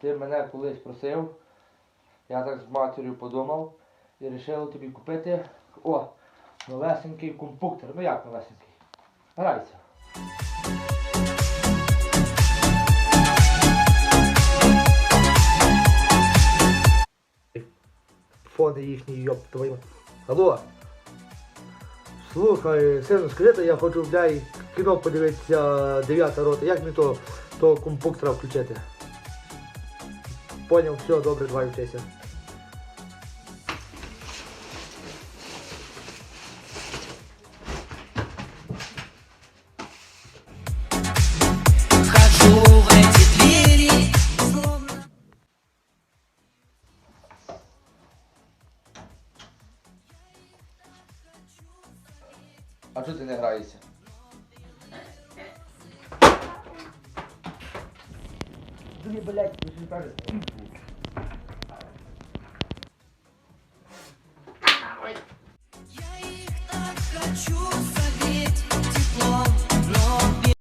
Ти мене колись просив, я так з матір'ю подумав і вирішив тобі купити о, новесенький компуктор. Ну як новесенький? Грайся. Фони їхні, йоп твою. Алло. Слухай, сину, скажи, я хочу блядь, кіно подивитися дев'ята рота. Як мені то, то компуктора включити? Поняв, все, добре, давай вчися. Вхожу в эти двери, словно А чого ти не граєшся? Мне, блядь, не кажется. Я их так хочу.